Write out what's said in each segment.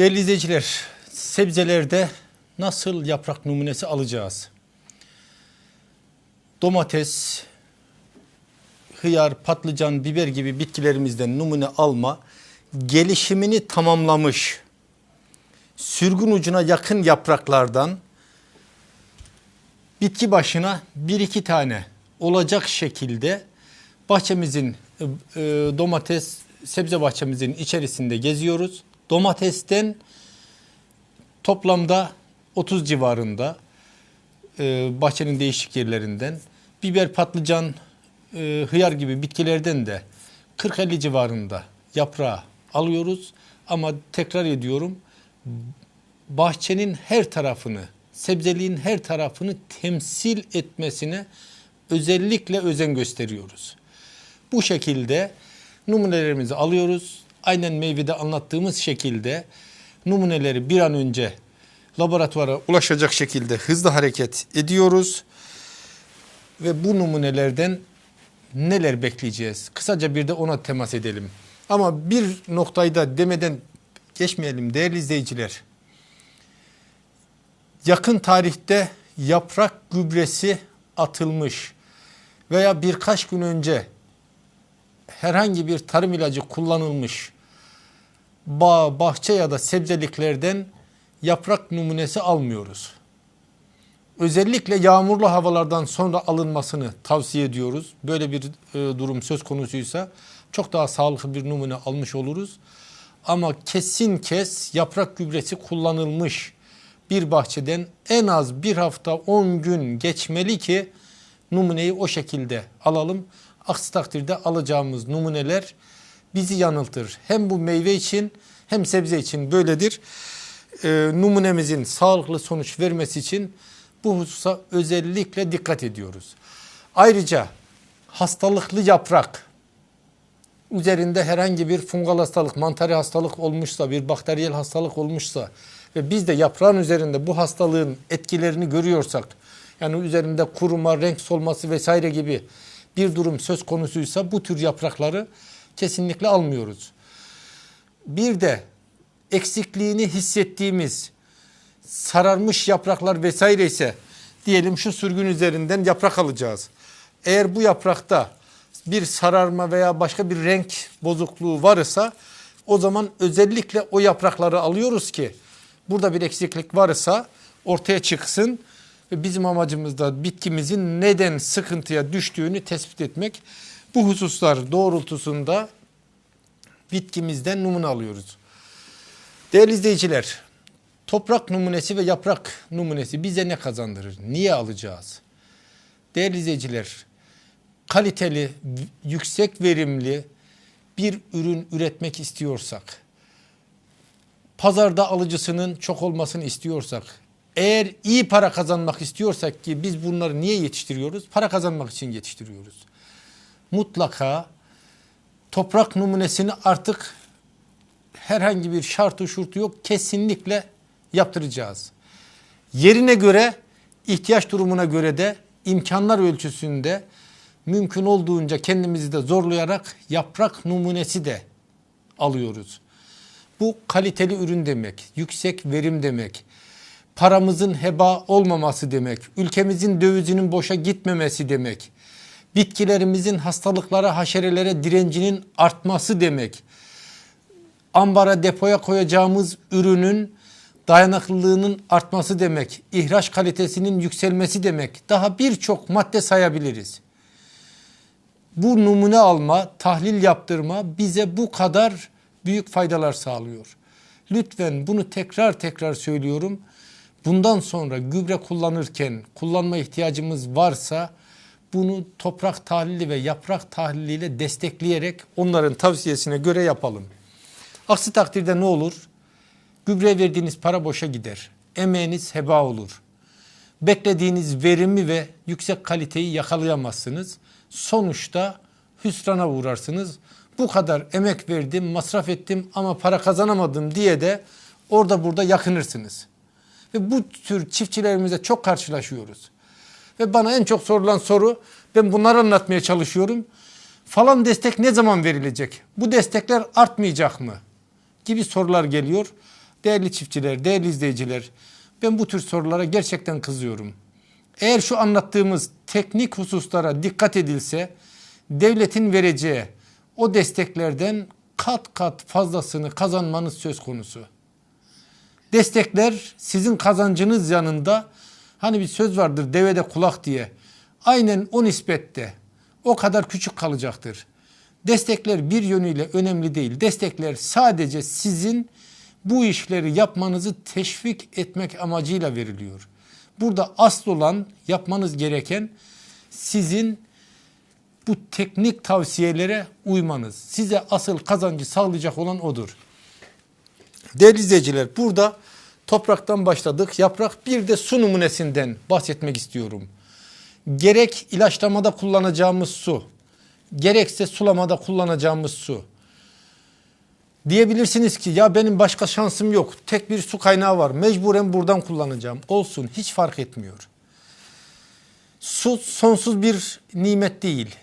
Değerli izleyiciler, sebzelerde nasıl yaprak numunesi alacağız? Domates, hıyar, patlıcan, biber gibi bitkilerimizden numune alma gelişimini tamamlamış sürgün ucuna yakın yapraklardan bitki başına bir iki tane olacak şekilde bahçemizin e, e, domates sebze bahçemizin içerisinde geziyoruz. Domatesten toplamda 30 civarında e, bahçenin değişik yerlerinden biber, patlıcan, e, hıyar gibi bitkilerden de 40-50 civarında yaprağı alıyoruz. Ama tekrar ediyorum bahçenin her tarafını, sebzeliğin her tarafını temsil etmesine özellikle özen gösteriyoruz. Bu şekilde numunelerimizi alıyoruz. Aynen meyvede anlattığımız şekilde numuneleri bir an önce laboratuvara ulaşacak şekilde hızlı hareket ediyoruz. Ve bu numunelerden neler bekleyeceğiz? Kısaca bir de ona temas edelim. Ama bir noktayı da demeden geçmeyelim değerli izleyiciler. Yakın tarihte yaprak gübresi atılmış veya birkaç gün önce herhangi bir tarım ilacı kullanılmış bağ, bahçe ya da sebzeliklerden yaprak numunesi almıyoruz. Özellikle yağmurlu havalardan sonra alınmasını tavsiye ediyoruz. Böyle bir e, durum söz konusuysa çok daha sağlıklı bir numune almış oluruz. Ama kesin kes yaprak gübresi kullanılmış bir bahçeden en az bir hafta 10 gün geçmeli ki numuneyi o şekilde alalım. Aksi takdirde alacağımız numuneler bizi yanıltır. Hem bu meyve için hem sebze için böyledir. E, numunemizin sağlıklı sonuç vermesi için bu hususa özellikle dikkat ediyoruz. Ayrıca hastalıklı yaprak üzerinde herhangi bir fungal hastalık, mantari hastalık olmuşsa, bir bakteriyel hastalık olmuşsa ve biz de yaprağın üzerinde bu hastalığın etkilerini görüyorsak, yani üzerinde kuruma, renk solması vesaire gibi bir durum söz konusuysa bu tür yaprakları kesinlikle almıyoruz. Bir de eksikliğini hissettiğimiz sararmış yapraklar vesaire ise diyelim şu sürgün üzerinden yaprak alacağız. Eğer bu yaprakta bir sararma veya başka bir renk bozukluğu varsa o zaman özellikle o yaprakları alıyoruz ki burada bir eksiklik varsa ortaya çıksın ve bizim amacımız da bitkimizin neden sıkıntıya düştüğünü tespit etmek. Bu hususlar doğrultusunda bitkimizden numune alıyoruz. Değerli izleyiciler, toprak numunesi ve yaprak numunesi bize ne kazandırır? Niye alacağız? Değerli izleyiciler, kaliteli, yüksek verimli bir ürün üretmek istiyorsak, pazarda alıcısının çok olmasını istiyorsak, eğer iyi para kazanmak istiyorsak ki biz bunları niye yetiştiriyoruz? Para kazanmak için yetiştiriyoruz. Mutlaka toprak numunesini artık herhangi bir şartı şurtu yok. Kesinlikle yaptıracağız. Yerine göre, ihtiyaç durumuna göre de imkanlar ölçüsünde mümkün olduğunca kendimizi de zorlayarak yaprak numunesi de alıyoruz. Bu kaliteli ürün demek, yüksek verim demek, paramızın heba olmaması demek, ülkemizin dövizinin boşa gitmemesi demek, bitkilerimizin hastalıklara, haşerelere direncinin artması demek, ambara depoya koyacağımız ürünün dayanıklılığının artması demek, ihraç kalitesinin yükselmesi demek, daha birçok madde sayabiliriz bu numune alma, tahlil yaptırma bize bu kadar büyük faydalar sağlıyor. Lütfen bunu tekrar tekrar söylüyorum. Bundan sonra gübre kullanırken kullanma ihtiyacımız varsa bunu toprak tahlili ve yaprak tahliliyle destekleyerek onların tavsiyesine göre yapalım. Aksi takdirde ne olur? Gübre verdiğiniz para boşa gider. Emeğiniz heba olur. Beklediğiniz verimi ve yüksek kaliteyi yakalayamazsınız sonuçta hüsrana uğrarsınız. Bu kadar emek verdim, masraf ettim ama para kazanamadım diye de orada burada yakınırsınız. Ve bu tür çiftçilerimizle çok karşılaşıyoruz. Ve bana en çok sorulan soru, ben bunları anlatmaya çalışıyorum. Falan destek ne zaman verilecek? Bu destekler artmayacak mı? Gibi sorular geliyor. Değerli çiftçiler, değerli izleyiciler, ben bu tür sorulara gerçekten kızıyorum. Eğer şu anlattığımız teknik hususlara dikkat edilse, devletin vereceği o desteklerden kat kat fazlasını kazanmanız söz konusu. Destekler sizin kazancınız yanında hani bir söz vardır devede kulak diye. Aynen o nispette o kadar küçük kalacaktır. Destekler bir yönüyle önemli değil. Destekler sadece sizin bu işleri yapmanızı teşvik etmek amacıyla veriliyor. Burada asıl olan yapmanız gereken sizin bu teknik tavsiyelere uymanız. Size asıl kazancı sağlayacak olan odur. Değerli izleyiciler burada topraktan başladık. Yaprak bir de su numunesinden bahsetmek istiyorum. Gerek ilaçlamada kullanacağımız su, gerekse sulamada kullanacağımız su. Diyebilirsiniz ki ya benim başka şansım yok. Tek bir su kaynağı var. Mecburen buradan kullanacağım. Olsun hiç fark etmiyor. Su sonsuz bir nimet değil.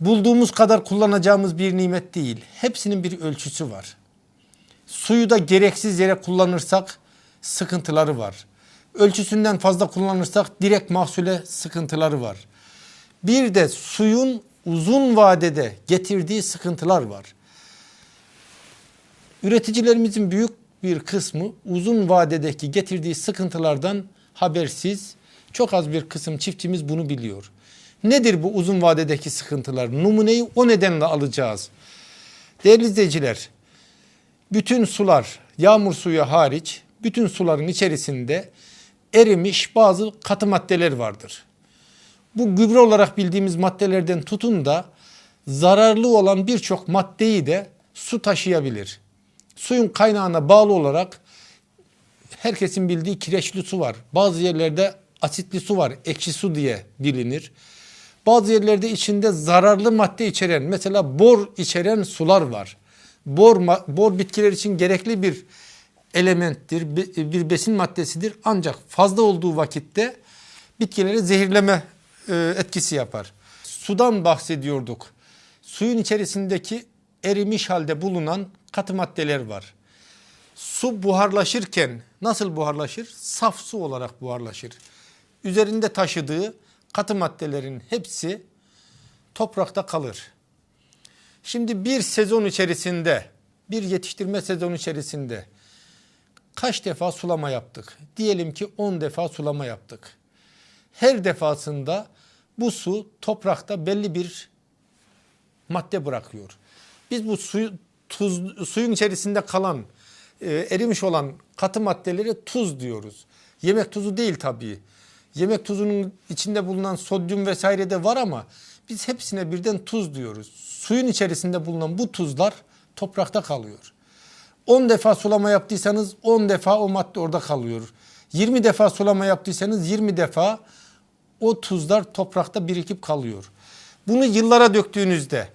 Bulduğumuz kadar kullanacağımız bir nimet değil. Hepsinin bir ölçüsü var. Suyu da gereksiz yere kullanırsak sıkıntıları var. Ölçüsünden fazla kullanırsak direkt mahsule sıkıntıları var. Bir de suyun uzun vadede getirdiği sıkıntılar var. Üreticilerimizin büyük bir kısmı uzun vadedeki getirdiği sıkıntılardan habersiz. Çok az bir kısım çiftçimiz bunu biliyor. Nedir bu uzun vadedeki sıkıntılar? Numuneyi o nedenle alacağız. Değerli izleyiciler, bütün sular, yağmur suyu hariç, bütün suların içerisinde erimiş bazı katı maddeler vardır. Bu gübre olarak bildiğimiz maddelerden tutun da zararlı olan birçok maddeyi de su taşıyabilir. Suyun kaynağına bağlı olarak herkesin bildiği kireçli su var. Bazı yerlerde asitli su var, ekşi su diye bilinir. Bazı yerlerde içinde zararlı madde içeren, mesela bor içeren sular var. Bor, bor bitkiler için gerekli bir elementtir, bir besin maddesidir. Ancak fazla olduğu vakitte bitkileri zehirleme e, etkisi yapar. Sudan bahsediyorduk. Suyun içerisindeki erimiş halde bulunan katı maddeler var. Su buharlaşırken nasıl buharlaşır? Saf su olarak buharlaşır. Üzerinde taşıdığı katı maddelerin hepsi toprakta kalır. Şimdi bir sezon içerisinde, bir yetiştirme sezonu içerisinde kaç defa sulama yaptık? Diyelim ki 10 defa sulama yaptık. Her defasında bu su toprakta belli bir madde bırakıyor. Biz bu suyu tuz, suyun içerisinde kalan, e, erimiş olan katı maddeleri tuz diyoruz. Yemek tuzu değil tabii. Yemek tuzunun içinde bulunan sodyum vesaire de var ama biz hepsine birden tuz diyoruz. Suyun içerisinde bulunan bu tuzlar toprakta kalıyor. 10 defa sulama yaptıysanız 10 defa o madde orada kalıyor. 20 defa sulama yaptıysanız 20 defa o tuzlar toprakta birikip kalıyor. Bunu yıllara döktüğünüzde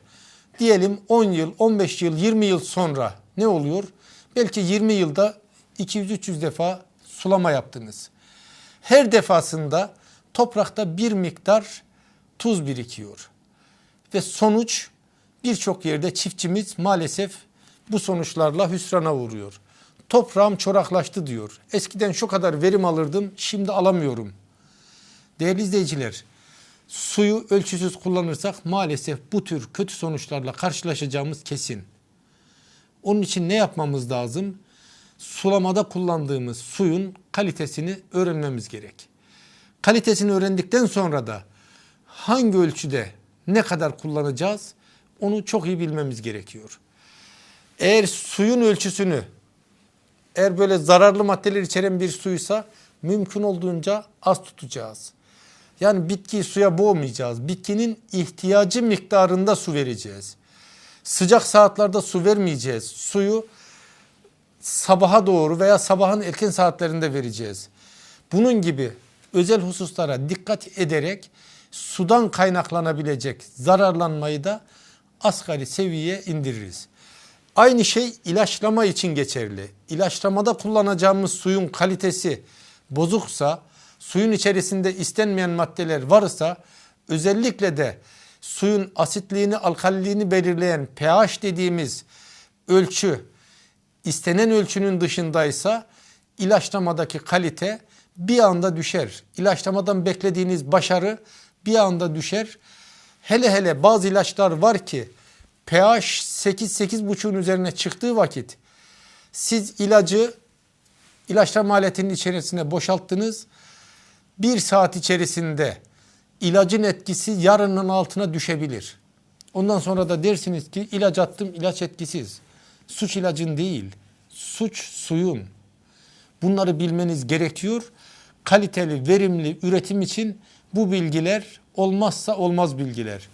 diyelim 10 yıl, 15 yıl, 20 yıl sonra ne oluyor? Belki 20 yılda 200-300 defa sulama yaptınız. Her defasında toprakta bir miktar tuz birikiyor. Ve sonuç birçok yerde çiftçimiz maalesef bu sonuçlarla hüsrana uğruyor. Toprağım çoraklaştı diyor. Eskiden şu kadar verim alırdım, şimdi alamıyorum. Değerli izleyiciler, suyu ölçüsüz kullanırsak maalesef bu tür kötü sonuçlarla karşılaşacağımız kesin. Onun için ne yapmamız lazım? Sulamada kullandığımız suyun kalitesini öğrenmemiz gerek. Kalitesini öğrendikten sonra da hangi ölçüde ne kadar kullanacağız onu çok iyi bilmemiz gerekiyor. Eğer suyun ölçüsünü eğer böyle zararlı maddeler içeren bir suysa mümkün olduğunca az tutacağız. Yani bitkiyi suya boğmayacağız. Bitkinin ihtiyacı miktarında su vereceğiz. Sıcak saatlerde su vermeyeceğiz. Suyu sabaha doğru veya sabahın erken saatlerinde vereceğiz. Bunun gibi özel hususlara dikkat ederek sudan kaynaklanabilecek zararlanmayı da asgari seviyeye indiririz. Aynı şey ilaçlama için geçerli. İlaçlamada kullanacağımız suyun kalitesi bozuksa, suyun içerisinde istenmeyen maddeler varsa özellikle de suyun asitliğini, alkaliliğini belirleyen pH dediğimiz ölçü istenen ölçünün dışındaysa ilaçlamadaki kalite bir anda düşer. İlaçlamadan beklediğiniz başarı bir anda düşer. Hele hele bazı ilaçlar var ki pH 8-8,5'un üzerine çıktığı vakit siz ilacı ilaçlama aletinin içerisine boşalttınız. Bir saat içerisinde ilacın etkisi yarının altına düşebilir. Ondan sonra da dersiniz ki ilaç attım ilaç etkisiz. Suç ilacın değil, suç suyun. Bunları bilmeniz gerekiyor. Kaliteli, verimli üretim için bu bilgiler olmazsa olmaz bilgiler.